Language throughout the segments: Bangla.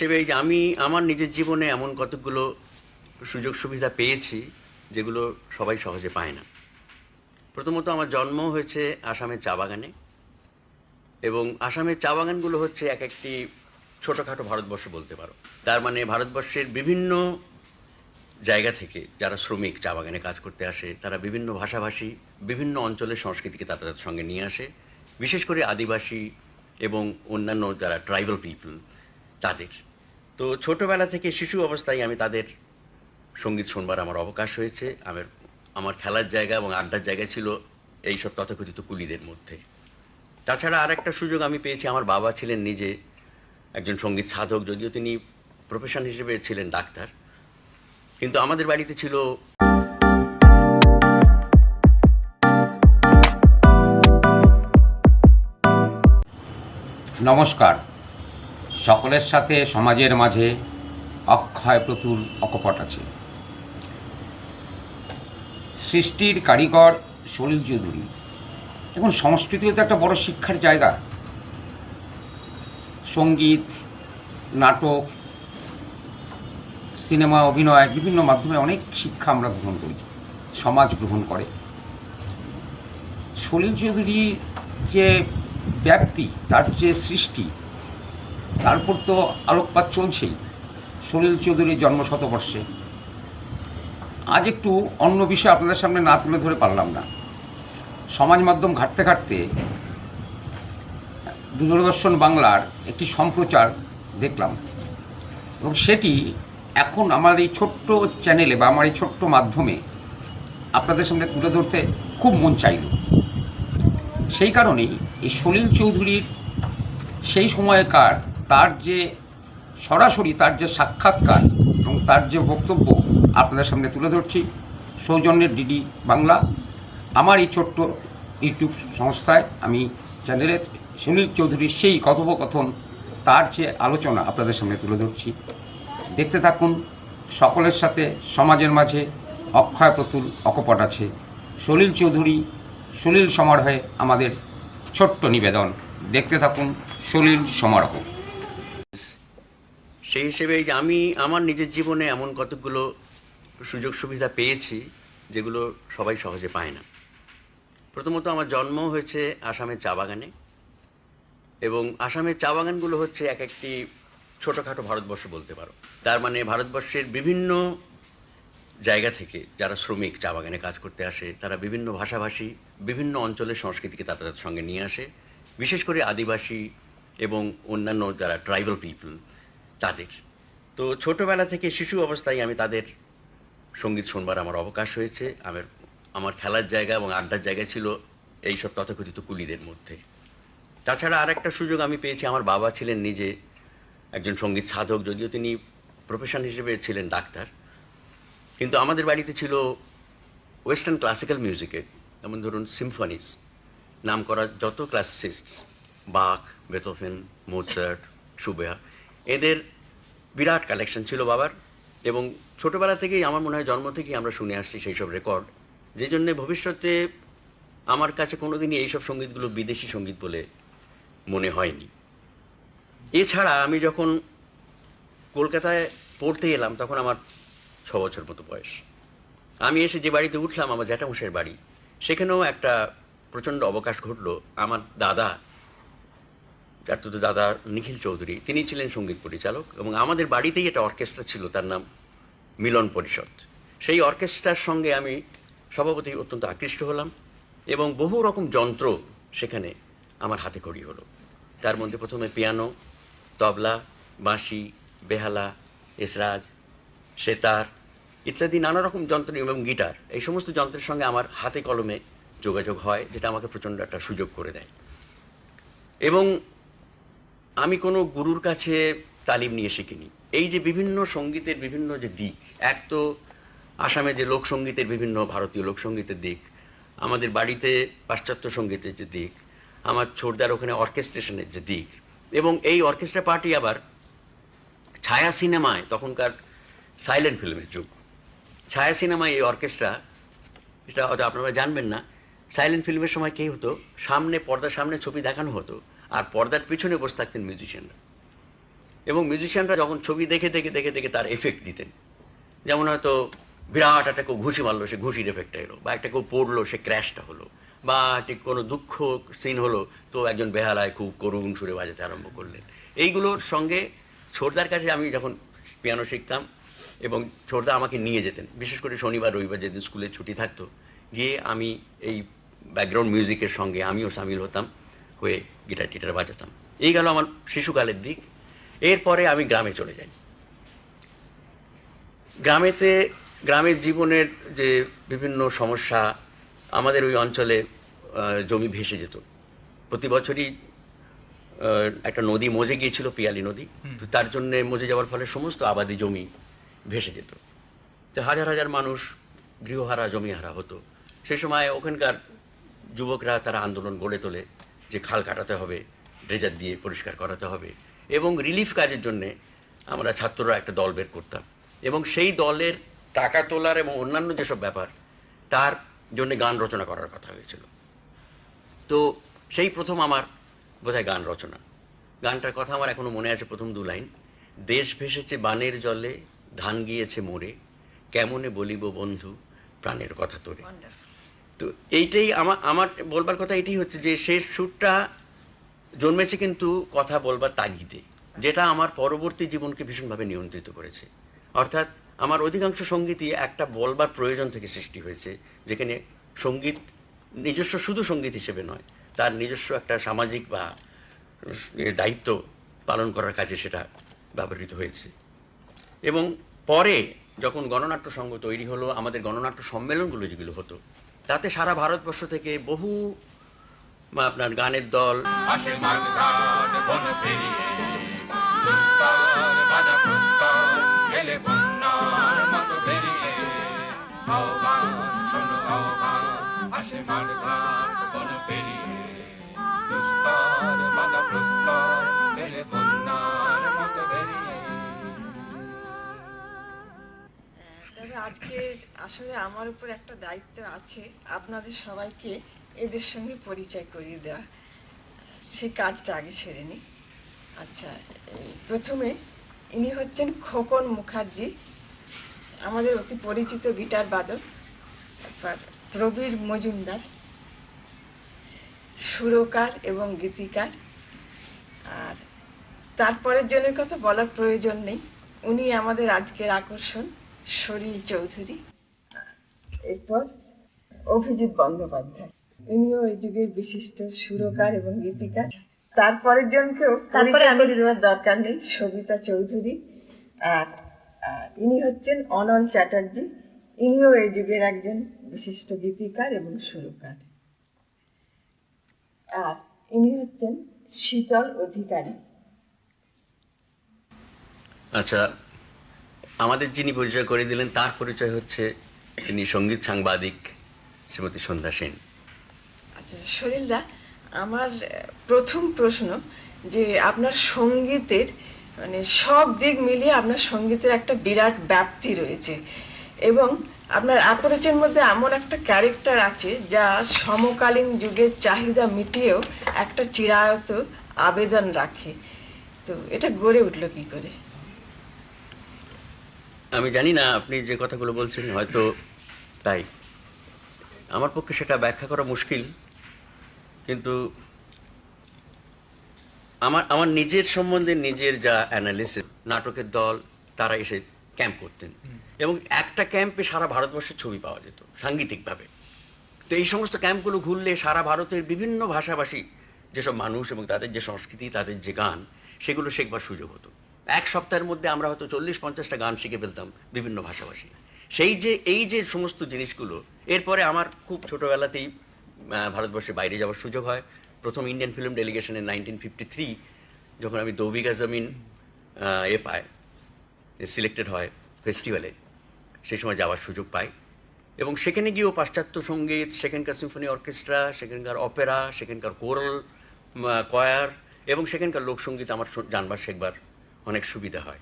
হিসেবে আমি আমার নিজের জীবনে এমন কতগুলো সুযোগ সুবিধা পেয়েছি যেগুলো সবাই সহজে পায় না। প্রথমত আমার জন্ম হয়েছে আসামের চা বাগানে এবং আসামের চা বাগানগুলো হচ্ছে এক একটি ছোটোখাটো ভারতবর্ষ বলতে পারো। তার মানে ভারতবর্ষের বিভিন্ন জায়গা থেকে যারা শ্রমিক চা বাগানে কাজ করতে আসে, তারা বিভিন্ন ভাষাভাষী, বিভিন্ন অঞ্চলের সংস্কৃতিকে তাদের সঙ্গে নিয়ে আসে। বিশেষ করে আদিবাসী এবং অন্যান্য যারা ট্রাইবাল পিপল তাদের। তো ছোটবেলা থেকে শিশু অবস্থায় আমি তাদের সংগীত শুনবার আমার অবকাশ হয়েছে। আমার আমার খেলার জায়গা এবং আড্ডার জায়গা ছিল এইসব তথাকথিত কুলিদের মধ্যে। তাছাড়া আর একটা সুযোগ আমি পেয়েছি, আমার বাবা ছিলেন নিজে একজন সংগীত সাধক, যদিও তিনি প্রফেশন হিসেবে ছিলেন ডাক্তার। কিন্তু আমাদের বাড়িতে ছিল নমস্কার। সকলের সাথে, সমাজের মাঝে অক্ষয় প্রতুল অকপট আছে। সৃষ্টির কারিগর সলিল চৌধুরী। এখন সংস্কৃতিও তো একটা বড় শিক্ষার জায়গা। সংগীত, নাটক, সিনেমা, অভিনয়, বিভিন্ন মাধ্যমে অনেক শিক্ষা আমরা গ্রহণ করি। সমাজ গ্রহণ করে। সলিল চৌধুরীর যে ব্যাপ্তি, তার যে সৃষ্টি তারপর তো আলোকপাত চলছেই। সলিল চৌধুরীর জন্ম শতবর্ষে আজ একটু অন্য বিষয় আপনাদের সামনে না তুলে ধরে পারলাম না। সমাজ মাধ্যম ঘাটতে ঘাটতে দূরদর্শন বাংলার একটি সম্প্রচার দেখলাম। এবং সেটি এখন আমার এই ছোট্ট চ্যানেলে বা আমার এই ছোট্ট মাধ্যমে আপনাদের সামনে তুলে ধরতে খুব মন চাইল। সেই কারণেই এই সলিল চৌধুরীর সেই সময়কার তার যে সরাসরি তার যে সাক্ষাৎকার এবং তার যে বক্তব্য আপনাদের সামনে তুলে ধরছি। সৌজন্যের ডিডি বাংলা, আমার এই ছোট্ট ইউটিউব সংস্থায় আমি চ্যানেলে সুনীল চৌধুরীর সেই কথোপকথন, তার যে আলোচনা আপনাদের সামনে তুলে ধরছি। দেখতে থাকুন, সকলের সাথে, সমাজের মাঝে অক্ষয় প্রতুল অকপট আছে। সলিল চৌধুরী সলিল সমারোহে আমাদের ছোট্ট নিবেদন। দেখতে থাকুন সলিল সমারোহ। সেই হিসেবে আমি আমার নিজের জীবনে এমন কতগুলো সুযোগ সুবিধা পেয়েছি, যেগুলো সবাই সহজে পায় না। প্রথমত আমার জন্ম হয়েছে আসামের চা বাগানে এবং আসামের চা বাগানগুলো হচ্ছে এক একটি ছোটোখাটো ভারতবর্ষ বলতে পারো। তার মানে ভারতবর্ষের বিভিন্ন জায়গা থেকে যারা শ্রমিক চা বাগানে কাজ করতে আসে, তারা বিভিন্ন ভাষাভাষী, বিভিন্ন অঞ্চলের সংস্কৃতিকে তারা তাদের সঙ্গে নিয়ে আসে। বিশেষ করে আদিবাসী এবং অন্যান্য যারা ট্রাইবাল পিপল তাদের। তো ছোটবেলা থেকে শিশু অবস্থায় আমি তাদের সংগীত শুনবার আমার অবকাশ হয়েছে। আমার আমার খেলার জায়গা এবং আড্ডার জায়গা ছিল এইসব তথাকথিত কুলিদের মধ্যে। তাছাড়া আর একটা সুযোগ আমি পেয়েছি। আমার বাবা ছিলেন নিজে একজন সংগীত সাধক, যদিও তিনি প্রফেশন হিসেবে ছিলেন ডাক্তার। কিন্তু আমাদের বাড়িতে ছিল ওয়েস্টার্ন ক্লাসিক্যাল মিউজিকের যেমন ধরুন সিম্ফনিস নাম করা যত ক্লাসিস্টস বাক বেথোফেন মোৎসার্ট সুবেয়া এদের বিরাট কালেকশন ছিল বাবার এবং ছোটোবেলা থেকেই আমার মনে হয় জন্ম থেকেই আমরা শুনে আসছি সেই সব রেকর্ড যে জন্যে ভবিষ্যতে আমার কাছে কোনোদিনই এইসব সঙ্গীতগুলো বিদেশি সংগীত বলে মনে হয়নি। এছাড়া আমি যখন কলকাতায় পড়তে এলাম তখন আমার ছ বছর মতো বয়স। আমি এসে যে বাড়িতে উঠলাম আমার জ্যাঠামশাইয়ের বাড়ি, সেখানেও একটা প্রচণ্ড অবকাশ ঘটলো। আমার দাদা যার তো দাদা নিখিল চৌধুরী, তিনি ছিলেন সংগীত পরিচালক এবং আমাদের বাড়িতেই একটা অর্কেস্ট্রা ছিল, তার নাম মিলন পরিষদ। সেই অর্কেস্ট্রার সঙ্গে আমি সভাপতি অত্যন্ত আকৃষ্ট হলাম এবং বহু রকম যন্ত্র সেখানে আমার হাতে খড়ি হলো। তার মধ্যে প্রথমে পিয়ানো, তবলা, বাঁশি, বেহালা, এসরাজ, সেতার ইত্যাদি নানা রকম যন্ত্র এবং গিটার। এই সমস্ত যন্ত্রের সঙ্গে আমার হাতে কলমে যোগাযোগ হয়, যেটা আমাকে প্রচণ্ড একটা সুযোগ করে দেয়। এবং আমি কোনো গুরুর কাছে তালিম নিয়ে শিখিনি। এই যে বিভিন্ন সঙ্গীতের বিভিন্ন যে দিক, এক তো আসামে যে লোকসঙ্গীতের বিভিন্ন ভারতীয় লোকসঙ্গীতের দিক, আমাদের বাড়িতে পাশ্চাত্য সঙ্গীতের যে দিক, আমার ছোটদার ওখানে অর্কেস্ট্রেশনের যে দিক এবং এই অর্কেস্ট্রা পার্টি আবার ছায়া সিনেমায় তখনকার সাইলেন্ট ফিল্মের যুগ। ছায়া সিনেমায় এই অর্কেস্ট্রা, এটা হয়তো আপনারা জানবেন না, সাইলেন্ট ফিল্মের সময় কী হতো? সামনে, পর্দার সামনে ছবি দেখানো হতো। আর পর্দার পিছনে বসে থাকতেন মিউজিশিয়ানরা এবং মিউজিশিয়ানরা যখন ছবি দেখে দেখে দেখে দেখে তার এফেক্ট দিতেন। যেমন হয়তো বিরাট একটা কেউ ঘুষি মারলো, সে ঘুষির এফেক্টটা এলো, বা একটা কেউ পড়ল, সে ক্র্যাশটা হলো, বা ঠিক কোনো দুঃখ সিন হলো, তো একজন বেহালায় খুব করুণ সুরে বাজাতে আরম্ভ করলেন। এইগুলোর সঙ্গে ছোটদার কাছে আমি যখন পিয়ানো শিখতাম এবং ছোটদা আমাকে নিয়ে যেতেন, বিশেষ করে শনিবার, রবিবার যেদিন স্কুলে ছুটি থাকতো, গিয়ে আমি এই ব্যাকগ্রাউন্ড মিউজিকের সঙ্গে আমিও সামিল হতাম। হয়ে গিটার টিটার বাজাতাম। এই গেল আমার শিশুকালের দিক। এরপরে আমি গ্রামে চলে যাই। গ্রামেতে গ্রামের জীবনের যে বিভিন্ন সমস্যা আমাদের ওই অঞ্চলে জমি ভেসে যেত। প্রতি বছরই একটা নদী মজে গিয়েছিল পিয়ালি নদী। তো তার জন্য মজে যাওয়ার ফলে সমস্ত আবাদি জমি ভেসে যেত। তো হাজার হাজার মানুষ গৃহহারা জমিহারা হতো। সে সময় ওখানকার যুবকরা তারা আন্দোলন গড়ে তোলে। যে খাল কাটাতে হবে, ড্রেজার দিয়ে পরিষ্কার করাতে হবে। এবং রিলিফ কাজের জন্য আমরা ছাত্ররা একটা দল বের করতাম। এবং সেই দলের টাকা তোলার এবং অন্যান্য যেসব ব্যাপার, তার জন্য গান রচনা করার কথা হয়েছিল। তো সেই প্রথম আমার বোধহয় গান রচনা। গানটার কথা আমার এখনও মনে আছে প্রথম দু লাইন। দেশ ভেসেছে বানের জলে, ধান গিয়েছে মোরে কেমনে বলিব বন্ধু প্রাণের কথা তোরে। তো এইটাই আমার আমার বলবার কথা এটাই হচ্ছে যে শেষ সুরটা জন্মেছে কিন্তু কথা বলবার তাগিদে, যেটা আমার পরবর্তী জীবনকে ভীষণভাবে নিয়ন্ত্রিত করেছে। অর্থাৎ আমার অধিকাংশ সঙ্গীতই একটা বলবার প্রয়োজন থেকে সৃষ্টি হয়েছে, যেখানে সংগীত নিজস্ব শুধু সংগীত হিসেবে নয়, তার নিজস্ব একটা সামাজিক বা দায়িত্ব পালন করার কাজে সেটা ব্যবহৃত হয়েছে। এবং পরে যখন গণনাট্য সংঘ তৈরি হলো, আমাদের গণনাট্য সম্মেলনগুলো যেগুলো হতো তাতে সারা ভারতবর্ষ থেকে বহু আপনার গানের দল আসে বন আমার উপর একটা দায়িত্ব আছে আপনাদের সবাইকে এদের সঙ্গে পরিচয় করিয়ে দেওয়া। সে কাজটা আগে সেরে নিই আচ্ছা প্রথমে ইনি হচ্ছেন খোকন মুখার্জি, আমাদের অতি পরিচিত গিটার বাদক তারপর প্রবীর মজুমদার, সুরকার এবং গীতিকার। আর তারপরের জনের কথা বলার প্রয়োজন নেই। উনি আমাদের আজকের আকর্ষণ সরিল চৌধুরী। এরপর অভিজিৎ বন্দ্যোপাধ্যায়। ইনিও এই যুগের বিশিষ্ট সুরকার এবং গীতিকার। তারপরের জনকেও তারপরে আমি দেওয়ার দরকার নেই সবিতা চৌধুরী আর আর ইনি হচ্ছেন অনল চ্যাটার্জি। ইনিও এই যুগের একজন বিশিষ্ট গীতিকার এবং সুরকার। আর ইনি হচ্ছেন শীতল অধিকারী। আচ্ছা আমাদের যিনি পরিচয় করে দিলেন তার পরিচয় হচ্ছে তিনি সংগীত সাংবাদিক শ্রীমতী সন্ধ্যা সেন। আচ্ছা সলিলদা আমার প্রথম প্রশ্ন যে আপনার সঙ্গীতের মানে সব দিক মিলিয়ে আপনার সঙ্গীতের একটা বিরাট ব্যাপ্তি রয়েছে এবং আপনার অ্যাপ্রোচের মধ্যে এমন একটা ক্যারেক্টার আছে যা সমকালীন যুগের চাহিদা মিটিয়েও একটা চিরায়ত আবেদন রাখে। তো এটা গড়ে উঠল কি করে? আমি জানি না আপনি যে কথাগুলো বলছেন হয়তো তাই। আমার পক্ষে সেটা ব্যাখ্যা করা মুশকিল কিন্তু আমার আমার নিজের সম্বন্ধে নিজের যা অ্যানালিসিস নাটকের দল তারা এসে ক্যাম্প করতেন। এবং একটা ক্যাম্পে সারা ভারতবর্ষের ছবি পাওয়া যেত সাংগীতিকভাবে। তো এই সমস্ত ক্যাম্পগুলো ঘুরলে সারা ভারতের বিভিন্ন ভাষাভাষী যেসব মানুষ এবং তাদের যে সংস্কৃতি তাদের যে গান সেগুলো শেখবার সুযোগ হতো। এক সপ্তাহের মধ্যে আমরা হয়তো চল্লিশ, পঞ্চাশটা গান শিখে ফেলতাম বিভিন্ন ভাষাভাষী। সেই যে, এই যে সমস্ত জিনিসগুলো, এরপরে আমার খুব ছোটোবেলাতেই ভারতবর্ষে বাইরে যাওয়ার সুযোগ হয়। প্রথম ইন্ডিয়ান ফিল্ম ডেলিগেশনের নাইনটিন ফিফটি থ্রি, যখন আমি দৌবিগা জমিন এ পায় সিলেক্টেড হয় ফেস্টিভ্যালে, সেই সময় যাওয়ার সুযোগ পাই। এবং সেখানে গিয়েও পাশ্চাত্য সংগীত, সেখানকার সিম্ফনি অর্কেস্ট্রা, সেখানকার অপেরা, সেখানকার কোরাল কয়ার, এবং সেখানকার লোকসঙ্গীত আমার জানবার শেখবার অনেক সুবিধা হয়।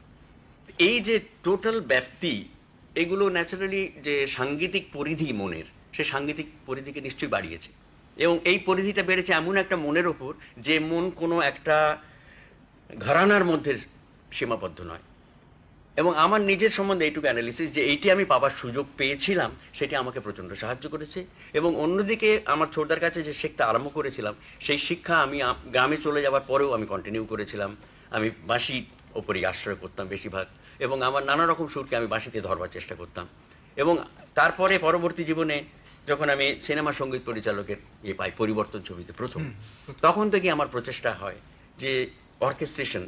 এই যে টোটাল ব্যাপ্তি, এগুলো ন্যাচারালি যে সাংগীতিক পরিধি মনের, সে সাংগীতিক পরিধিকে নিশ্চয়ই বাড়িয়েছে। এবং এই পরিধিটা বেড়েছে এমন একটা মনের ওপর যে মন কোনো একটা ঘরানার মধ্যে সীমাবদ্ধ নয়। এবং আমার নিজের সম্বন্ধে এইটুকু অ্যানালিসিস যে এইটি আমি পাবার সুযোগ পেয়েছিলাম, সেটি আমাকে প্রচণ্ড সাহায্য করেছে। এবং অন্যদিকে আমার ছোটদার কাছে যে শিক্ষা আরম্ভ করেছিলাম, সেই শিক্ষা আমি গ্রামে চলে যাওয়ার পরেও আমি কন্টিনিউ করেছিলাম। আমি বাঁশি ওপরেই আশ্রয় করতাম বেশিরভাগ। এবং আমার নানা রকম সুরকে আমি বাঁশিতে ধরবার চেষ্টা করতাম। এবং তারপরে পরবর্তী জীবনে যখন আমি সিনেমা সংগীত পরিচালকের ইয়ে পাই পরিবর্তন ছবিতে প্রথম তখন থেকে আমার প্রচেষ্টা হয় যে অর্কেস্ট্রেশন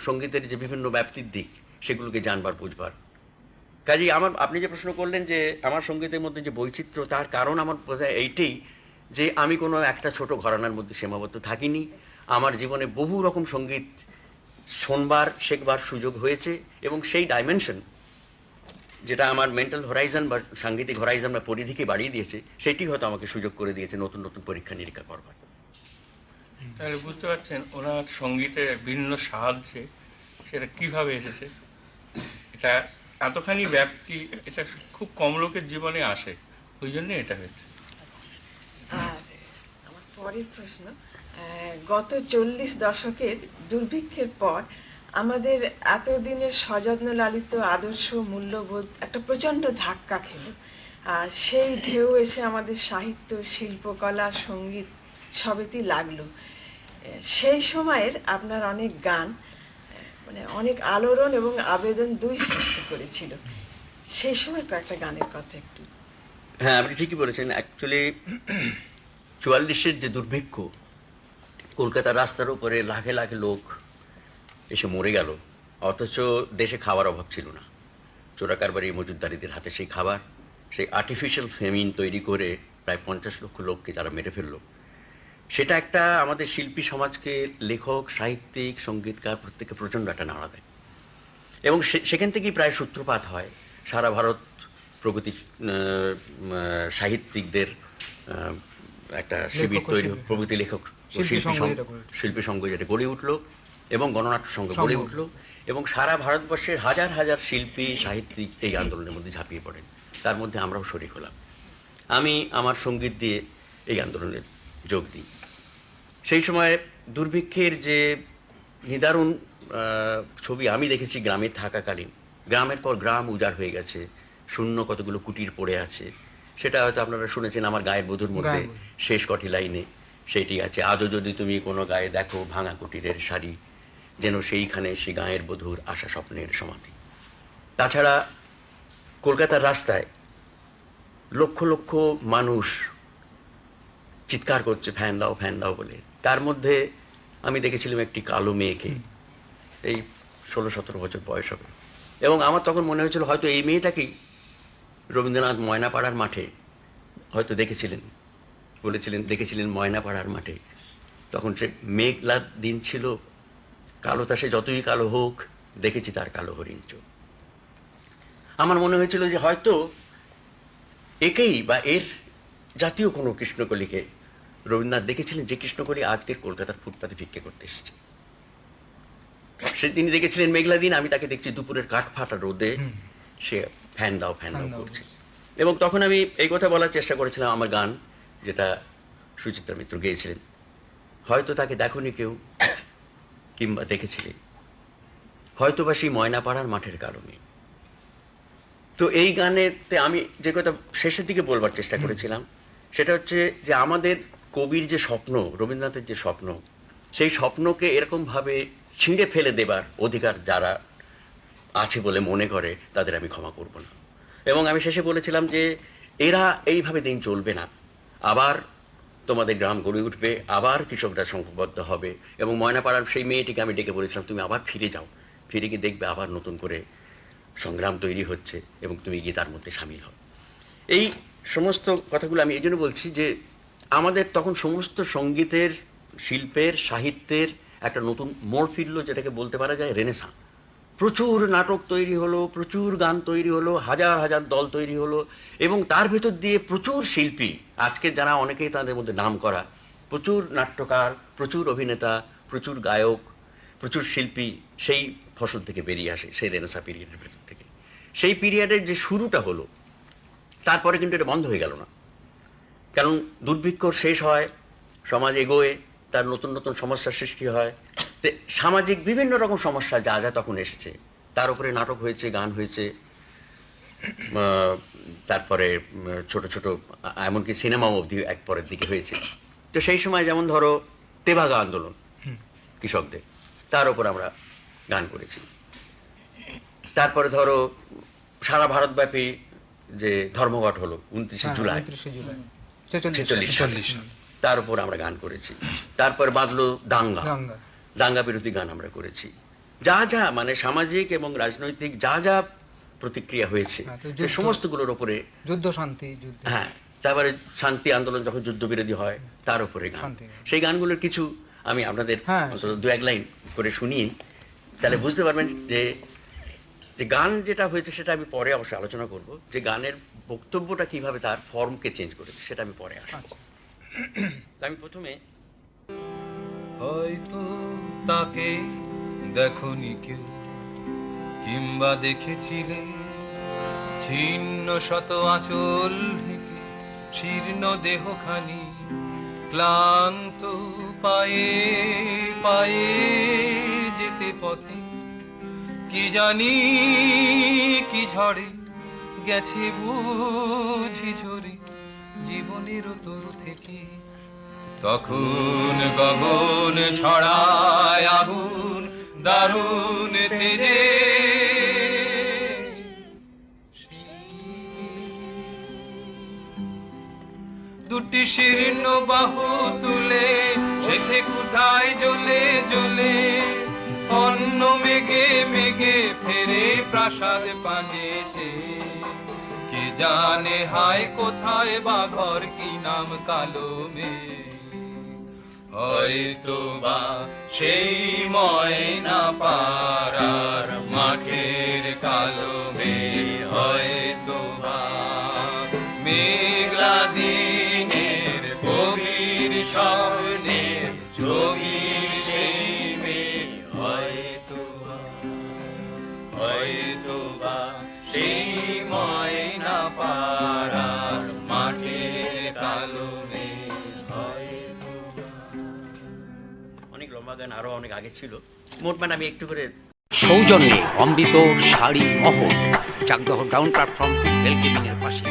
সঙ্গীতের যে বিভিন্ন ব্যাপ্তির দিক সেগুলোকে জানবার বুঝবার। কাজেই আমার আপনি যে প্রশ্ন করলেন যে আমার সঙ্গীতের মধ্যে যে বৈচিত্র্য তার কারণ আমার বোধহয় এইটাই যে আমি কোনো একটা ছোট ঘরানার মধ্যে সীমাবদ্ধ থাকিনি। আমার জীবনে বহু রকম সংগীত শোনবার শেখবার সুযোগ হয়েছে এবং সেই ডাইমেনশন যেটা আমার মেন্টাল হরাইজন বা সাংগীতিক হরাইজন বা পরিধিকে বাড়িয়ে দিয়েছে সেটি হয়তো আমাকে সুযোগ করে দিয়েছে নতুন নতুন পরীক্ষা নিরীক্ষা করবার। তাহলে বুঝতে পারছেন ওনার সঙ্গীতের বিভিন্ন সাহায্যে সেটা কীভাবে এসেছে? এটা এতখানি ব্যাপ্তি এটা খুব কম লোকের জীবনে আসে ওই জন্য এটা হয়েছে। আর আমার পরের প্রশ্ন গত চল্লিশ দশকের দুর্ভিক্ষের পর আমাদের এতদিনের সযত্ন লালিত আদর্শ মূল্যবোধ একটা প্রচণ্ড ধাক্কা খেল। আর সেই ঢেউ এসে আমাদের সাহিত্য শিল্পকলা সংগীত সবেতেই লাগল। সেই সময়ের আপনার অনেক গান মানে অনেক আলোড়ন এবং আবেদন দুই সৃষ্টি করেছিল। সেই সময় কয়েকটা গানের কথা একটু। হ্যাঁ আপনি ঠিকই বলেছেন। অ্যাকচুয়ালি চুয়াল্লিশের যে দুর্ভিক্ষ কলকাতার রাস্তার উপরে লাখে লাখে লোক এসে মরে গেল। অথচ দেশে খাবার অভাব ছিল না। চোরাকারবারি মজুদদারিদের হাতে সেই খাবার, সেই আর্টিফিশিয়াল ফেমিন তৈরি করে প্রায় পঞ্চাশ লক্ষ লোককে যারা মেরে ফেলল। সেটা একটা আমাদের শিল্পী সমাজকে লেখক, সাহিত্যিক, সঙ্গীতকার প্রত্যেকে প্রচণ্ড একটা নাড়া দেয়। এবং সেখান থেকেই প্রায় সূত্রপাত হয়। সারা ভারত প্রগতি সাহিত্যিকদের একটা শিবির তৈরি। প্রভৃতি লেখক শিল্পী সংঘ যেটা গড়ে উঠল। শিল্পী সংঘ যেটা গড়ে উঠল এবং গণনাট্য সংঘ গড়ে উঠল এবং সারা ভারতবর্ষের হাজার হাজার শিল্পী সাহিত্যিক এই আন্দোলনের মধ্যে ঝাঁপিয়ে পড়েন তার মধ্যে আমরাও শরিক হলাম আমি আমার সংগীত দিয়ে এই আন্দোলনে যোগ দিই সেই সময় দুর্ভিক্ষের যে নিদারুণ আহ, ছবি আমি দেখেছি গ্রামে থাকাকালীন গ্রামের পর গ্রাম উজাড় হয়ে গেছে শূন্য কতগুলো কুটির পড়ে আছে সেটা হয়তো আপনারা শুনেছেন আমার গায়ের বধুর মধ্যে শেষ কটি লাইনে সেটি আছে আজও যদি তুমি কোনো গায়ে দেখো ভাঙা কুটিরের শাড়ি যেন সেইখানে সে গায়ের বধুর আশা স্বপ্নের সমাধি। তাছাড়া কলকাতার রাস্তায় লক্ষ লক্ষ মানুষ চিৎকার করছে ফ্যান দাও ফ্যান দাও বলে। তার মধ্যে আমি দেখেছিলাম একটি কালো মেয়েকে এই ষোলো সতেরো বছর বয়স হবে। এবং আমার তখন মনে হয়েছিল হয়তো এই মেয়েটাকেই রবীন্দ্রনাথ ময়নাপাড়ার মাঠে, হয়তো দেখেছিলেন, বলেছিলেন, দেখেছিলেন ময়নাপাড়ার মাঠে। তখন সে মেঘলা দিন ছিল, কালো তা সে যতই কালো হোক, দেখেছি তার কালো হরিণ চোখ। আমার মনে হয়েছিল যে হয়তো একেই বা এর জাতীয় কোনো কৃষ্ণকলিকে রবীন্দ্রনাথ দেখেছিলেন যে কৃষ্ণকলি আজকের কলকাতার ফুটপাতে ভিক্ষে করতে এসেছে। সে তিনি দেখেছিলেন মেঘলা দিন, আমি তাকে দেখছি দুপুরের কাঠ ফাটা রোদে। সে ফ্যান দাও ফ্যান দাও করছে। এবং তখন আমি এই কথা বলার চেষ্টা করেছিলাম আমার গান যেটা সুচিত্রা মিত্র গেয়েছিলেন। হয়তো তাকে দেখনি কেউ কিংবা দেখেছিলে হয়তো বা সেই ময়নাপাড়ার মাঠের কারণে। তো এই গানেতে আমি যে কথা শেষের দিকে বলবার চেষ্টা করেছিলাম সেটা হচ্ছে যে আমাদের কবির যে স্বপ্ন রবীন্দ্রনাথের যে স্বপ্ন সেই স্বপ্নকে এরকমভাবে ছিঁড়ে ফেলে দেবার অধিকার যারা আছে বলে মনে করে, তাদের আমি ক্ষমা করব না। এবং আমি শেষে বলেছিলাম যে, এরা এইভাবে দিন চলবে না। আবার তোমাদের গ্রাম গড়ে উঠবে, আবার কৃষকরা সংঘবদ্ধ হবে এবং ময়নাপাড়ার সেই মেয়েটিকে আমি ডেকে বলেছিলাম, তুমি আবার ফিরে যাও। ফিরে গিয়ে দেখবে আবার নতুন করে সংগ্রাম তৈরি হচ্ছে এবং তুমি গিয়ে তার মধ্যে সামিল হও। এই সমস্ত কথাগুলো আমি এই জন্য বলছি যে, আমাদের তখন সমস্ত সঙ্গীতের, শিল্পের, সাহিত্যের একটা নতুন মোড় ফিরল, যেটাকে বলতে পারা যায় রেনেসা প্রচুর নাটক তৈরি হলো, প্রচুর গান তৈরি হলো, হাজার হাজার দল তৈরি হলো, এবং তার ভেতর দিয়ে প্রচুর শিল্পী, আজকে যারা অনেকেই তাদের মধ্যে নাম করা, প্রচুর নাট্যকার, প্রচুর অভিনেতা, প্রচুর গায়ক, প্রচুর শিল্পী সেই ফসল থেকে বেরিয়ে আসে, সেই রেনেসা পিরিয়ডের ভেতর থেকে। সেই পিরিয়ডের যে শুরুটা হলো, তারপরে কিন্তু এটা বন্ধ হয়ে গেল না। কারণ দুর্ভিক্ষ শেষ হয়, সমাজ এগোয় তার নতুন নতুন সমস্যার সৃষ্টি হয়। তে সামাজিক বিভিন্ন রকম সমস্যা যা যা তখন এসেছে। তার উপরে নাটক হয়েছে গান হয়েছে তারপরে ছোট ছোট এমনকি সিনেমাও অবধি এক পরের দিকে হয়েছে। তো সেই সময় যেমন ধরো তেভাগা আন্দোলন কৃষকদের। তার উপর আমরা গান করেছি। তারপরে ধরো সারা ভারতব্যাপী যে ধর্মঘট হলো উনত্রিশে হ্যাঁ, জুলাই। ছেচল্লিশ। তার উপর আমরা গান করেছি। তারপর বাঁধলো দাঙ্গা। দাঙ্গা। বিরোধী গান আমরা করেছি। যা যা মানে সামাজিক এবং রাজনৈতিক যা যা প্রতিক্রিয়া হয়েছে হ্যাঁ, তো সে যুদ্ধ- সমস্তগুলোর উপরে যুদ্ধ শান্তি যুদ্ধ। হ্যাঁ তারপরে শান্তি আন্দোলন যখন যুদ্ধবিরোধী হয় তার উপরে গান। সেই গানগুলোর কিছু আমি আপনাদের হ্যাঁ। অন্তত দু এক লাইন করে শুনিয়ে তাহলে বুঝতে পারবেন যে যে গান যেটা হয়েছে সেটা আমি পরে অবশ্যই আলোচনা করব। যে গানের বক্তব্যটা কীভাবে তার ফর্মকে চেঞ্জ করেছে সেটা আমি পরে আসব। আচ্ছা। আমি প্রথমে হয়তো তাকে দেখনি কেউ, কিংবা দেখেছিলে ছিন্ন শত আঁচল ঢেকে, শীর্ণ দেহখানি ক্লান্ত পায়ে পায়ে যেতে পথে। কি জানি কি ঝড়ে গেছে বুঝি ঝরে জীবনের তরু থেকে। তখন গগন ছড়ায় আগুন, দারুণ তেজে। দুটি শীর্ণ বাহু তুলে, সেথে কোথায় জ্বলে জ্বলে। অন্য মেঘে মেঘে ফেরে প্রাসাদ পানেছে জানে হায় কোথায় বা ঘর কি নাম কালো মেঘ। হয়তো বা সেই ময়না পাড়ার মাঠের কালো মেঘ। হয়তো বা মেঘলা দিনের গভীর স্বপ্নের ছবি সেই মেঘ। হয়তো বা হয়তো বা অনেক লম্বা গান, আরও অনেক আগে ছিল। মোটমাট আমি একটু করে সৌজন্যে অম্বিত শাড়ি মহল চাকদহ ডাউন প্ল্যাটফর্ম বেলকিমিং এর পাশে।